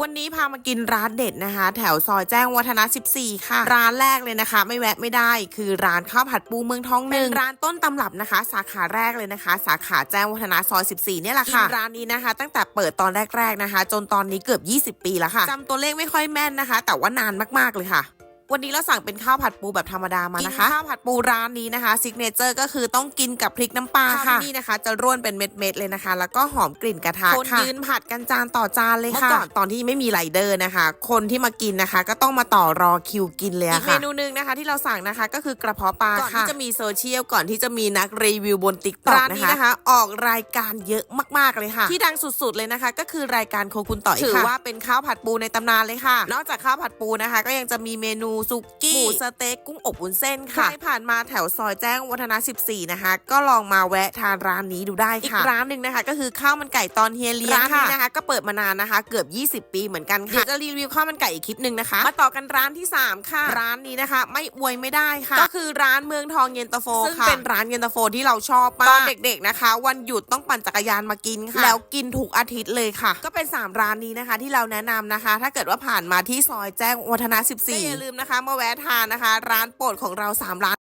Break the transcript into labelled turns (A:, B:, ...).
A: วันนี้พามากินร้านเด็ดนะคะ แถวซอยแจ้งวัฒนะ 14 ค่ะ ร้านแรกเลยนะคะ ไม่แวะไม่ได้ คือร้านข้าวผัดปูเมืองทองหนึ่งร้านต้นตำรับนะคะ สาขาแรกเลยนะคะ สาขาแจ้งวัฒนะซอย 14 เนี่ยแหละค่ะร้านนี้นะคะ ตั้งแต่เปิดตอนแรกๆนะคะ จนตอนนี้เกือบ 20 ปีแล้วค่ะจำตัวเลขไม่ค่อยแม่นนะคะ แต่ว่านานมากๆเลยค่ะ วันนี้เราสั่งเป็นข้าวผัดปูแบบธรรมดามานะคะข้าวผัดปูร้านนี้นะคะซิกเนเจอร์ก็คือต้องกินกับพริกน้ำปลาค่ะที่นี่นะคะ จะร่วนเป็นเม็ดๆเลยนะคะ แล้วก็หอมกลิ่นกระทะคนยืนผัดกันจานต่อจานเลยค่ะเมื่อก่อนตอนที่ไม่มีไรเดอร์นะคะ คนที่มากินนะคะ ก็ต้องมาต่อรอคิวกินเลยอะค่ะอีกเมนูหนึงนะคะ ที่เราสั่งนะคะก็คือกระเพาะปลาก่อนที่จะมีโซเชียลก่อนที่จะมีนักรีวิวบนติ๊กต็อกร้านนี้นะคะ ออกรายการเยอะมากๆเลยค่ะ ที่ดังสุดๆเลยนะคะ ก็คือรายการโคคุณต่อยถือว่าเป็นข้าวผัดปูในตำนานเลยค่ะ นอกจากข้าวผัดปูนะคะ ก็ยังจะมีเมนูซุกี้ หมูสเต็กกุ้งอบวุ้นเส้นค่ะ ใครผ่านมาแถวซอยแจ้งวัฒนะ 14 นะคะ ก็ลองมาแวะทานร้านนี้ดูได้ค่ะ อีกร้านหนึ่งนะคะ ก็คือข้าวมันไก่ตอนเฮียเลี้ยงร้านนี้นะคะ ก็เปิดมานานนะคะ เกือบ 20 ปีเหมือนกันค่ะ เดี๋ยวจะรีวิวข้าวมันไก่อีกคลิปหนึ่งนะคะ มาต่อกันร้านที่ 3 ค่ะ ร้านนี้นะคะ ไม่อวยไม่ได้ค่ะ ก็คือร้านเมืองทองเย็นตาโฟซึ่งเป็นร้านเย็นตาโฟที่เราชอบมากตอนเด็กๆนะคะ วันหยุดต้องปั่นจักรยานมากินค่ะ แล้วกินทุกอาทิตย์เลยค่ะ ก็เป็น 3 ร้านนี้นะคะ ที่เราแนะนำนะคะ ถ้าเกิดว่าผ่านมาที่ซอยแจ้งวัฒนะ 14ก็อย่าลืมนะคะ มาแวะทานนะคะ ร้านโปรดของเรา3ร้าน